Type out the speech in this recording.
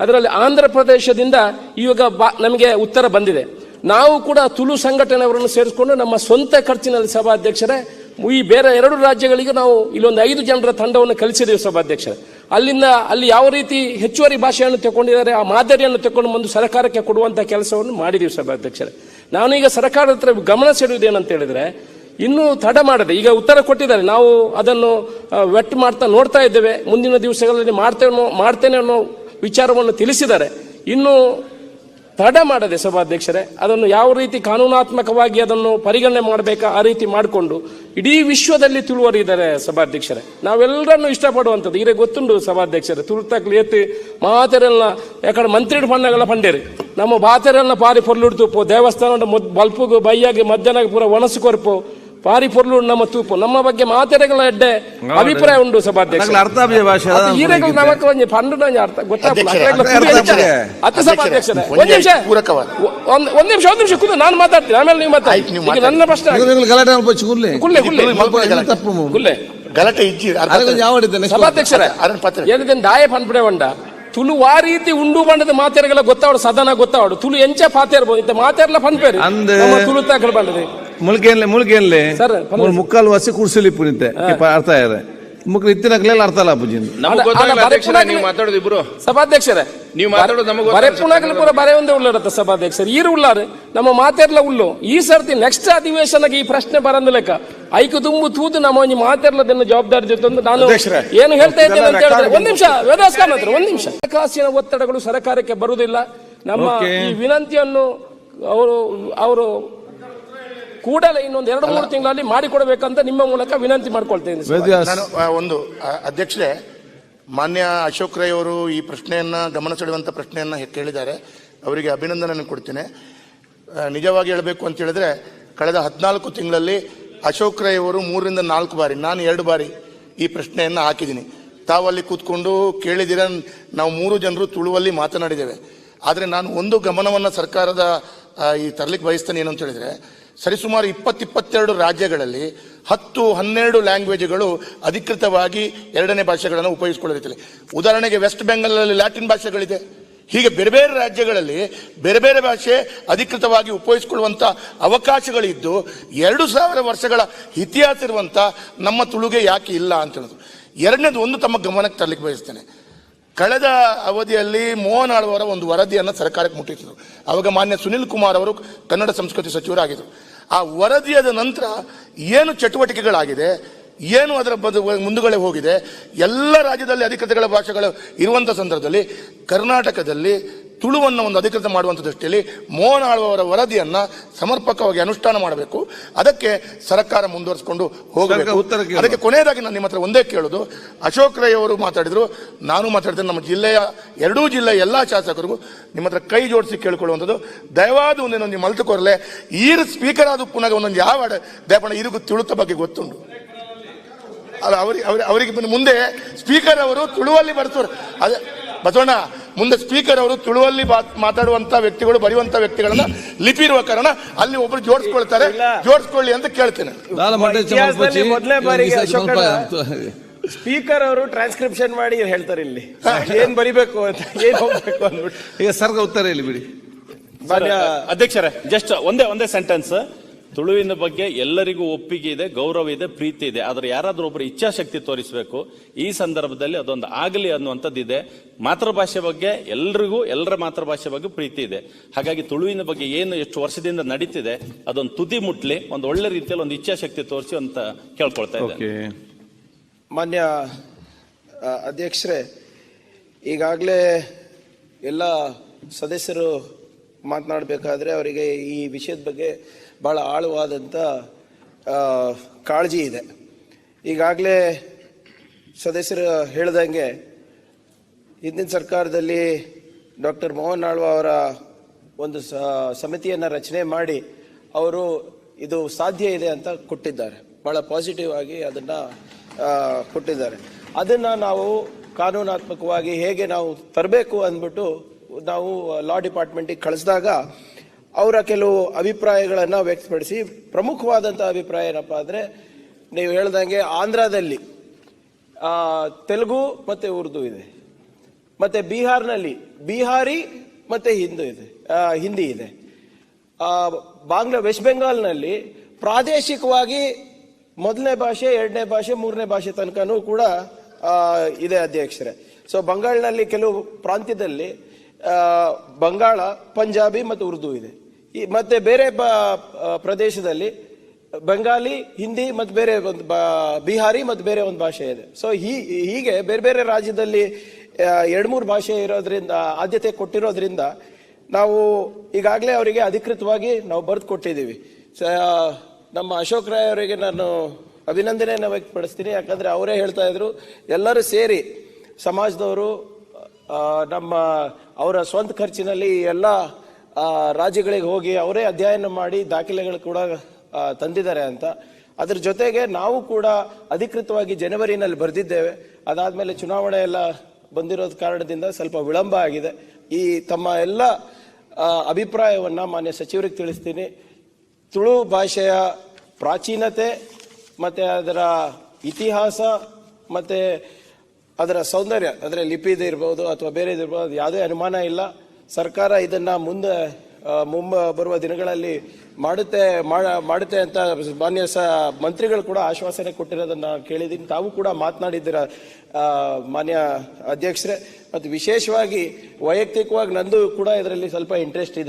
ಅದರಲ್ಲಿ ಆಂಧ್ರ ಪ್ರದೇಶದಿಂದ ಇವಾಗ ಬಾ- ನಮಗೆ ಉತ್ತರ ಬಂದಿದೆ. ನಾವು ಕೂಡ ತುಳು ಸಂಘಟನೆಯವರನ್ನು ಸೇರಿಸಿಕೊಂಡು ನಮ್ಮ ಸ್ವಂತ ಖರ್ಚಿನಲ್ಲಿ ಸಭಾಧ್ಯಕ್ಷರೇ, ಈ ಬೇರೆ ಎರಡು ರಾಜ್ಯಗಳಿಗೆ ನಾವು ಇಲ್ಲೊಂದು ಐದು ಜನರ ತಂಡವನ್ನು ಕಲಿಸಿದ್ದೇವೆ ಸಭಾಧ್ಯಕ್ಷರೇ. ಅಲ್ಲಿಂದ ಅಲ್ಲಿ ಯಾವ ರೀತಿ ಹೆಚ್ಚುವರಿ ಭಾಷೆಯನ್ನು ತಗೊಂಡಿದ್ದಾರೆ ಆ ಮಾದರಿಯನ್ನು ತಗೊಂಡು ಬಂದು ಸರ್ಕಾರಕ್ಕೆ ಕೊಡುವಂಥ ಕೆಲಸವನ್ನು ಮಾಡಿದ್ದೀವಿ ಸಭಾಧ್ಯಕ್ಷರೇ. ನಾನು ಈಗ ಸರ್ಕಾರದ ಹತ್ರ ಗಮನ ಸೆಳೆಯುವುದೇನಂತ ಹೇಳಿದ್ರೆ, ಇನ್ನೂ ತಡ ಮಾಡದೆ, ಈಗ ಉತ್ತರ ಕೊಟ್ಟಿದ್ದಾರೆ. ನಾವು ಅದನ್ನು ವೆಟ್ ಮಾಡ್ತಾ ನೋಡ್ತಾ ಇದ್ದೇವೆ. ಮುಂದಿನ ದಿವಸಗಳಲ್ಲಿ ಮಾಡ್ತೇವೆ ಮಾಡ್ತೇನೆ ಅನ್ನೋ ವಿಚಾರವನ್ನು ತಿಳಿಸಿದ್ದಾರೆ ಇನ್ನು ತಡ ಮಾಡದೆ ಸಭಾಧ್ಯಕ್ಷರೇ, ಅದನ್ನು ಯಾವ ರೀತಿ ಕಾನೂನಾತ್ಮಕವಾಗಿ ಅದನ್ನು ಪರಿಗಣನೆ ಮಾಡಬೇಕಾ ಆ ರೀತಿ ಮಾಡಿಕೊಂಡು ಇಡೀ ವಿಶ್ವದಲ್ಲಿ ತುಳುವರಿದ್ದಾರೆ ಸಭಾಧ್ಯಕ್ಷರೇ. ನಾವೆಲ್ಲರನ್ನು ಇಷ್ಟಪಡುವಂಥದ್ದು. ಈಗ ಗೊತ್ತುಂಡು ಸಭಾಧ್ಯಕ್ಷರೇ ತುರ್ತಕ್ಲಿ ಎತ್ತಿ ಮಾತೆರೆಲ್ಲ ಯಾಕಡೆ ಮಂತ್ರಿ ಪಣ್ಣಗಳ ಪಂಡೇರಿ. ನಮ್ಮ ಬಾತೆರೆಲ್ಲ ಪಾರಿ ಪೊರ್ಲುಡ್ತು ದೇವಸ್ಥಾನ ಬಲ್ಪುಗು, ಬೈಯಾಗಿ ಮಧ್ಯಾಹ್ನ ಪೂರ ಒಣಸು ಕೊರ್ಪು ಪಾರಿ ನಮ್ಮ ತೂಪು ನಮ್ಮ ಬಗ್ಗೆ ಮಾತೆರೆಗಳ ಅಡ್ಡೆ ಅಭಿಪ್ರಾಯ ಉಂಡು ಸಭಾಧ್ಯಕ್ಷ ಅರ್ಥ ಈರೆಗಳು ನಮಕ್ಕೆ ಒಂಜಿ ಪಂಡು ಅರ್ಥ ಗೊತ್ತಾಗ್ತದೆ ಹತ್ತು ಸಭಾಧ್ಯಕ್ಷ ಒಂದ್ ನಿಮಿಷ. ಒಂದ್ ಒಂದ್ ನಿಮಿಷ ಒಂದ್ ನಿಮಿಷ ಕೂತು ನಾನು ಮಾತಾಡ್ತೀನಿ. ಆಮೇಲೆ ನೀವು ಮಾತಾಡಿ. ಈಗ ನನ್ನ ಪ್ರಶ್ನೆ ಕುಲ್ಲೆ ಕುಲ್ಲೆ ಕುಲ್ಲೆ ಗಲಾಟೆ ಇಜ್ಜಿ ಸಭಾಧ್ಯಕ್ಷರೇ ಹೇಳಿದ್ದೇನೆ ದಾಯ ಪಂಪಿಡೆ ಹೊಂಡ ತುಲು ಆ ರೀತಿ ಉಂಡು ಬಂಡದ ಮಾತೆರೆಗಳ ಗೊತ್ತಾವಡು ಸದನ ಗೊತ್ತಾವಡು. ತುಲು ಎಂಚ ಪಾತೆ ಪಾತೇರ್ಬೋದು ಇಂತ ಮಾತೆರ್ಲ ಪಂಪೇರಿ ತುಳು ತಾಕಲು ಬಂಡದೆ. ಮುಲ್ಕೇನ್ಲೆ ಮುಳುಗೇನ್ಲೆ ಸರ್, ಮೂರು ಮುಕ್ಕಾಲು ವಸಿ ಕೂರ್ಸಲಿ ಪುನಿತೆ. ಅರ್ಥ ಇದೆ ಮುಕ್ಳು ಇತ್ತಿನ ಕಲೆಯಲ್ಲಿ ಅರ್ಥ ಅಲ್ಲ ಪೂಜಿನ್ ನಮಗ್ ಅಲ್ಲ, ಗೊತ್ತಾಗಲ್ಲ ಅಲ್ಲ, ಅಧ್ಯಕ್ಷರೇ ನೀವು ಮಾತಾಡೋದು ಇಬ್ರು. ಸಭಾಧ್ಯಕ್ಷರೇ ನೀವು ಮಾತಾಡೋದು ನಮಗೆ ಬರೆ ಗೊತ್ತಾಗಲ್ಲ. ಪುಣಗಲು ಪೂರ ಬರೆ ಒಂದೇ ಉಳ್ಳರತ್ತ ಸಭಾಧ್ಯಕ್ಷರು. ಈರು ಉಳ್ಳಾರು ನಮ್ಮ ಮಾತೆರ್ಲ ಉಳ್ಳು. ಈ ಸರ್ತಿ ನೆಕ್ಸ್ಟ್ ಅಧಿವೇಶನಕ್ಕೆ ಈ ಪ್ರಶ್ನೆ ಬರಂದ ಲೆಕ್ಕ. ಐಕು ತುಂಬು ತೂದು ನಮ್ಮ ಒಂಜಿ ಮಾತೆರ್ಲದನ್ನು ಜವಾಬ್ದಾರಿ ಜೊತೆ ನಾನು ಅಧ್ಯಕ್ಷರೇ, ಏನು ಹೇಳ್ತಾ ಇದ್ದೇನೆ ಅಂತ ಹೇಳಿದ್ರೆ ಒಂದ್ ನಿಮಿಷ ವೇದಾಸ್ ಹತ್ರ ಒಂದ್ ನಿಮಿಷ. ಹಣಕಾಸಿನ ಒತ್ತಡಗಳು ಸರ್ಕಾರಕ್ಕೆ ಬರುವುದಿಲ್ಲ. ನಮ್ಮ Okay. ಈ ವಿನಂತಿಯನ್ನು ಅವರು ಅವರು ಕೂಡಲೇ ಇನ್ನೊಂದು ಎರಡು ಮೂರು ತಿಂಗಳಲ್ಲಿ ಮಾಡಿಕೊಡಬೇಕಂತ ನಿಮ್ಮ ಮೂಲಕ ವಿನಂತಿ ಮಾಡ್ಕೊಳ್ತೇನೆ ನಾನು ಆ, ಒಂದು ಆ, ಅಧ್ಯಕ್ಷರೇ ಮಾನ್ಯ ಅಶೋಕ್ ರೈ ಅವರು ಈ ಪ್ರಶ್ನೆಯನ್ನ ಗಮನ ಸೆಳೆಯುವಂತ ಪ್ರಶ್ನೆಯನ್ನ ಹೆ- ಕೇಳಿದ್ದಾರೆ. ಅವರಿಗೆ ಅಭಿನಂದನೆ ಕೊಡ್ತೇನೆ. ಆ, ನಿಜವಾಗಿ ಹೇಳಬೇಕು ಅಂತ ಹೇಳಿದ್ರೆ ಕಳೆದ ಹದಿನಾಲ್ಕು ತಿಂಗಳಲ್ಲಿ ಅಶೋಕ್ ರೈ ಅವರು ಮೂರರಿಂದ ನಾಲ್ಕು ಬಾರಿ ನಾನು ಎರಡು ಬಾರಿ ಈ ಪ್ರಶ್ನೆಯನ್ನ ಹಾಕಿದ್ದೀನಿ. ತಾವಲ್ಲಿ ಕೂತ್ಕೊಂಡು ಕೇಳಿದಿರ ನಾವು ಮೂರು ಜನರು ತುಳುವಲ್ಲಿ ಮಾತನಾಡಿದ್ದೇವೆ. ಆದರೆ ನಾನು ಒಂದು ಗಮನವನ್ನು ಸರ್ಕಾರದ ಆ, ಈ ತರಲಿಕ್ಕೆ ಬಯಸ್ತೇನೆ ಏನು ಅಂತ ಹೇಳಿದ್ರೆ ಸರಿಸುಮಾರು ಇಪ್ಪತ್ತಿಪ್ಪತ್ತೆರಡು ರಾಜ್ಯಗಳಲ್ಲಿ ಹತ್ತು, ಹನ್ನೆರಡು ಲ್ಯಾಂಗ್ವೇಜ್ಗಳು ಅಧಿಕೃತವಾಗಿ ಎರಡನೇ ಭಾಷೆಗಳನ್ನು ಉಪಯೋಗಿಸಿಕೊಳ್ಳುತ್ತಿಲ್ಲ ಉದಾಹರಣೆಗೆ ವೆಸ್ಟ್ ಬೆಂಗಾಲಲ್ಲಿ ಲ್ಯಾಟಿನ್ ಭಾಷೆಗಳಿದೆ. ಹೀಗೆ ಬೇರೆ ಬೇರೆ ರಾಜ್ಯಗಳಲ್ಲಿ ಬೇರೆ ಬೇರೆ ಭಾಷೆ ಅಧಿಕೃತವಾಗಿ ಉಪಯೋಗಿಸಿಕೊಳ್ಳುವಂಥ ಅವಕಾಶಗಳಿದ್ದು, ಎರಡು ಸಾವಿರ ವರ್ಷಗಳ ಇತಿಹಾಸ ಇರುವಂಥ ನಮ್ಮ ತುಳುಗೆ ಯಾಕೆ ಇಲ್ಲ ಅಂತ ಹೇಳೋದು. ಎರಡನೇದು ಒಂದು ತಮ್ಮ ಗಮನಕ್ಕೆ ತರಲಿಕ್ಕೆ ಬಯಸ್ತೇನೆ. ಕಳೆದ ಅವಧಿಯಲ್ಲಿ ಮೋಹನ್ ಆಳ್ವರ ಒಂದು ವರದಿಯನ್ನು ಸರ್ಕಾರಕ್ಕೆ ಮುಟ್ಟಿಸಿದರು ಅವಾಗ ಮಾನ್ಯ ಸುನಿಲ್ ಕುಮಾರ್ ಅವರು ಕನ್ನಡ ಸಂಸ್ಕೃತಿ ಸಚಿವರಾಗಿದ್ದರು ಆ ವರದಿಯಾದ ನಂತರ ಏನು ಚಟುವಟಿಕೆಗಳಾಗಿದೆ, ಏನು ಅದರ ಮುಂದುಗಡೆ ಹೋಗಿದೆ, ಎಲ್ಲ ರಾಜ್ಯದಲ್ಲಿ ಅಧಿಕೃತಗಳ ಭಾಷೆಗಳು ಇರುವಂಥ ಸಂದರ್ಭದಲ್ಲಿ ಕರ್ನಾಟಕದಲ್ಲಿ ತುಳುವನ್ನು ಒಂದು ಅಧಿಕೃತ ಮಾಡುವಂಥ ದೃಷ್ಟಿಯಲ್ಲಿ ಮೋಹನ್ ಆಳ್ವರ ವರದಿಯನ್ನು ಸಮರ್ಪಕವಾಗಿ ಅನುಷ್ಠಾನ ಮಾಡಬೇಕು. ಅದಕ್ಕೆ ಸರ್ಕಾರ ಮುಂದುವರಿಸಿಕೊಂಡು ಹೋಗಬೇಕು. ಉತ್ತರ ಅದಕ್ಕೆ ಕೊನೆಯದಾಗಿ ನಾನು ನಿಮ್ಮ ಹತ್ರ ಒಂದೇ ಕೇಳೋದು. ಅಶೋಕ್ ರೈ ಅವರು ಮಾತಾಡಿದರು ನಾನು ಮಾತಾಡಿದ್ರೆ ನಮ್ಮ ಜಿಲ್ಲೆಯ ಎರಡೂ ಜಿಲ್ಲೆಯ ಎಲ್ಲ ಶಾಸಕರಿಗೂ ನಿಮ್ಮ ಹತ್ರ ಕೈ ಜೋಡಿಸಿ ಕೇಳಿಕೊಳ್ಳುವಂಥದ್ದು. ದಯವಾದ ಒಂದೇನೊಂದು ನೀವು ಕೊರಲೆ ಈರು ಸ್ಪೀಕರ್ ಆದ ಪುನಃ ಒಂದೊಂದು ಯಾವ ದಯಪಣ ಇರಿಗೂ ತುಳುತ ಬಗ್ಗೆ ಗೊತ್ತುಂಟು. ಅಲ್ಲ ಅವರಿಗೆ ಅವ್ರಿಗೆ ಮುಂದೆ ಸ್ಪೀಕರ್ ಅವರು ತುಳುವಲ್ಲಿ ಬರ್ತಾರೆ ಅದೇ ಬಸವಣ್ಣ ಮುಂದೆ ಸ್ಪೀಕರ್ ಅವರು ತುಳುವಲ್ಲಿ ಮಾತಾಡುವಂತ ವ್ಯಕ್ತಿಗಳು ಬರೆಯುವಂತ ವ್ಯಕ್ತಿಗಳನ್ನ ಲಿಪಿ ಇರುವ ಕಾರಣ ಅಲ್ಲಿ ಒಬ್ರು ಜೋಡಿಸ್ಕೊಳ್ತಾರೆ. ಜೋಡಿಸ್ಕೊಳ್ಳಿ ಅಂತ ಕೇಳ್ತೇನೆ. ಮೊದಲೇ ಬಾರಿಗೆ ಸ್ಪೀಕರ್ ಅವರು ಟ್ರಾನ್ಸ್ಕ್ರಿಪ್ಷನ್ ಮಾಡಿ ಹೇಳ್ತಾರೆ ಇಲ್ಲಿ. ಏನ್ ಬರಿಬೇಕು ಅಂತ ಏನ್ ಹೋಗ್ಬೇಕು ಅಂದ್ಬಿಟ್ಟು. ಈಗ ಸರ್ಗ ಉತ್ತರ ಇಲ್ಲಿ ಬಿಡಿ. ಮಾನ್ಯ ಅಧ್ಯಕ್ಷರೇ ಜಸ್ಟ್ ಒಂದೇ ಒಂದೇ ಸೆಂಟೆನ್ಸ್ ತುಳುವಿನ ಬಗ್ಗೆ ಎಲ್ಲರಿಗೂ ಒಪ್ಪಿಗೆ ಇದೆ ಗೌರವ ಇದೆ ಪ್ರೀತಿ ಇದೆ. ಆದರೆ ಯಾರಾದರೂ ಒಬ್ಬರು ಇಚ್ಛಾಶಕ್ತಿ ತೋರಿಸಬೇಕು ಈ ಸಂದರ್ಭದಲ್ಲಿ ಅದೊಂದು ಆಗಲಿ ಅನ್ನುವಂಥದ್ದಿದೆ. ಮಾತೃಭಾಷೆ ಬಗ್ಗೆ ಎಲ್ರಿಗೂ ಎಲ್ಲರ ಮಾತೃಭಾಷೆ ಬಗ್ಗೆ ಪ್ರೀತಿ ಇದೆ. ಹಾಗಾಗಿ ತುಳುವಿನ ಬಗ್ಗೆ ಏನು ಎಷ್ಟು ವರ್ಷದಿಂದ ನಡೀತಿದೆ ಅದೊಂದು ತುದಿ ಮುಟ್ಲಿ ಒಂದು ಒಳ್ಳೆ ರೀತಿಯಲ್ಲಿ ಒಂದು ಇಚ್ಛಾಶಕ್ತಿ ತೋರಿಸಿ ಅಂತ ಕೇಳ್ಕೊಳ್ತಾ ಇದ್ದೇನೆ. ಓಕೆ. ಮಾನ್ಯ ಅಧ್ಯಕ್ಷರೇ ಈಗಾಗಲೇ ಎಲ್ಲ ಸದಸ್ಯರು ಮಾತನಾಡಬೇಕಾದ್ರೆ ಅವರಿಗೆ ಈ ವಿಷಯದ ಬಗ್ಗೆ ಬಹಳ ಆಳವಾದಂಥ ಕಾಳಜಿ ಇದೆ. ಈಗಾಗಲೇ ಸದಸ್ಯರು ಹೇಳ್ದಂಗೆ ಹಿಂದಿನ ಸರ್ಕಾರದಲ್ಲಿ ಡಾಕ್ಟರ್ ಮೋಹನ್ ಆಳ್ವ ಅವರ ಒಂದು ಸಮಿತಿಯನ್ನು ರಚನೆ ಮಾಡಿ ಅವರು ಇದು ಸಾಧ್ಯ ಇದೆ ಅಂತ ಕೊಟ್ಟಿದ್ದಾರೆ. ಭಾಳ ಪಾಸಿಟಿವ್ ಆಗಿ ಅದನ್ನು ಕೊಟ್ಟಿದ್ದಾರೆ. ಅದನ್ನು ನಾವು ಕಾನೂನಾತ್ಮಕವಾಗಿ ಹೇಗೆ ನಾವು ತರಬೇಕು ಅಂದ್ಬಿಟ್ಟು ನಾವು ಲಾ ಡಿಪಾರ್ಟ್ಮೆಂಟಿಗೆ ಕಳಿಸಿದಾಗ ಅವರ ಕೆಲವು ಅಭಿಪ್ರಾಯಗಳನ್ನು ವ್ಯಕ್ತಪಡಿಸಿ. ಪ್ರಮುಖವಾದಂಥ ಅಭಿಪ್ರಾಯ ಏನಪ್ಪ ಅಂದರೆ, ನೀವು ಹೇಳ್ದಂಗೆ ಆಂಧ್ರದಲ್ಲಿ ತೆಲುಗು ಮತ್ತು ಉರ್ದು ಇದೆ. ಮತ್ತು ಬಿಹಾರ್ನಲ್ಲಿ ಬಿಹಾರಿ ಮತ್ತು ಹಿಂದೂ ಇದೆ ಹಿಂದಿ ಇದೆ. ಬಾಂಗ್ಲಾ, ವೆಸ್ಟ್ ಬೆಂಗಾಲ್ನಲ್ಲಿ ಪ್ರಾದೇಶಿಕವಾಗಿ ಮೊದಲನೇ ಭಾಷೆ, ಎರಡನೇ ಭಾಷೆ, ಮೂರನೇ ಭಾಷೆ ತನಕನೂ ಕೂಡ ಇದೆ ಅಧ್ಯಕ್ಷರೇ. ಸೊ ಬಂಗಾಳನಲ್ಲಿ ಕೆಲವು ಪ್ರಾಂತ್ಯದಲ್ಲಿ ಬಂಗಾಳ, ಪಂಜಾಬಿ ಮತ್ತು ಉರ್ದು ಇದೆ. ಈ ಮತ್ತೆ ಬೇರೆ ಪ್ರದೇಶದಲ್ಲಿ ಬಂಗಾಲಿ ಹಿಂದಿ ಮತ್ತು ಬೇರೆ ಒಂದು ಬಿಹಾರಿ ಮತ್ತು ಬೇರೆ ಒಂದು ಭಾಷೆ ಇದೆ. ಸೊ ಹೀಗೆ ಬೇರೆ ಬೇರೆ ರಾಜ್ಯದಲ್ಲಿ ಎರಡು ಮೂರು ಭಾಷೆ ಇರೋದ್ರಿಂದ, ಆದ್ಯತೆ ಕೊಟ್ಟಿರೋದ್ರಿಂದ ನಾವು ಈಗಾಗಲೇ ಅವರಿಗೆ ಅಧಿಕೃತವಾಗಿ ನಾವು ಬರೆದು ಕೊಟ್ಟಿದ್ದೀವಿ. ಸ- ನಮ್ಮ ಅಶೋಕ್ ರಾಯ್ ಅವರಿಗೆ ನಾನು ಅಭಿನಂದನೆಯನ್ನು ವ್ಯಕ್ತಪಡಿಸ್ತೀನಿ. ಯಾಕಂದರೆ ಅವರೇ ಹೇಳ್ತಾ ಇದ್ರು, ಎಲ್ಲರೂ ಸೇರಿ ಸಮಾಜದವರು ನಮ್ಮ ಅವರ ಸ್ವಂತ ಖರ್ಚಿನಲ್ಲಿ ಎಲ್ಲ ರಾಜ್ಯಗಳಿಗೆ ಹೋಗಿ ಅವರೇ ಅಧ್ಯಯನ ಮಾಡಿ ದಾಖಲೆಗಳು ಕೂಡ ತಂದಿದ್ದಾರೆ ಅಂತ. ಅದರ ಜೊತೆಗೆ ನಾವು ಕೂಡ ಅಧಿಕೃತವಾಗಿ ಜನವರಿನಲ್ಲಿ ಬರೆದಿದ್ದೇವೆ. ಅದಾದಮೇಲೆ ಚುನಾವಣೆ ಎಲ್ಲ ಬಂದಿರೋದ ಕಾರಣದಿಂದ ಸ್ವಲ್ಪ ವಿಳಂಬ ಆಗಿದೆ. ಈ ತಮ್ಮ ಎಲ್ಲ ಅಭಿಪ್ರಾಯವನ್ನ ಮಾನ್ಯ ಸಚಿವರಿಗೆ ತಿಳಿಸ್ತೀನಿ. ತುಳು ಭಾಷೆಯ ಪ್ರಾಚೀನತೆ, ಮತ್ತು ಅದರ ಇತಿಹಾಸ, ಮತ್ತೆ ಅದರ ಸೌಂದರ್ಯ, ಅಂದರೆ ಲಿಪಿದು ಇರ್ಬೋದು ಅಥವಾ ಬೇರೆ ಇರ್ಬೋದು ಯಾವುದೇ ಅನುಮಾನ ಇಲ್ಲ. ಸರ್ಕಾರ ಇದನ್ನು ಮುಂದೆ ಮುಂಬ, ಬರುವ ದಿನಗಳಲ್ಲಿ ಮಾಡುತ್ತೆ, ಮಾಡ- ಮಾಡುತ್ತೆ ಅಂತ ಮಾನ್ಯ ಸ, ಮಂತ್ರಿಗಳು ಕೂಡ ಆಶ್ವಾಸನೆ ಕೊಟ್ಟಿರೋದನ್ನು ಕೇಳಿದ್ದೀನಿ. ತಾವು ಕೂಡ ಮಾತನಾಡಿದ್ದೀರ ಮಾನ್ಯ ಅಧ್ಯಕ್ಷರೇ. ಮತ್ತು ವಿಶೇಷವಾಗಿ ವೈಯಕ್ತಿಕವಾಗಿ ನಂದು ಕೂಡ ಇದರಲ್ಲಿ ಸ್ವಲ್ಪ ಇಂಟ್ರೆಸ್ಟ್ ಇದೆ.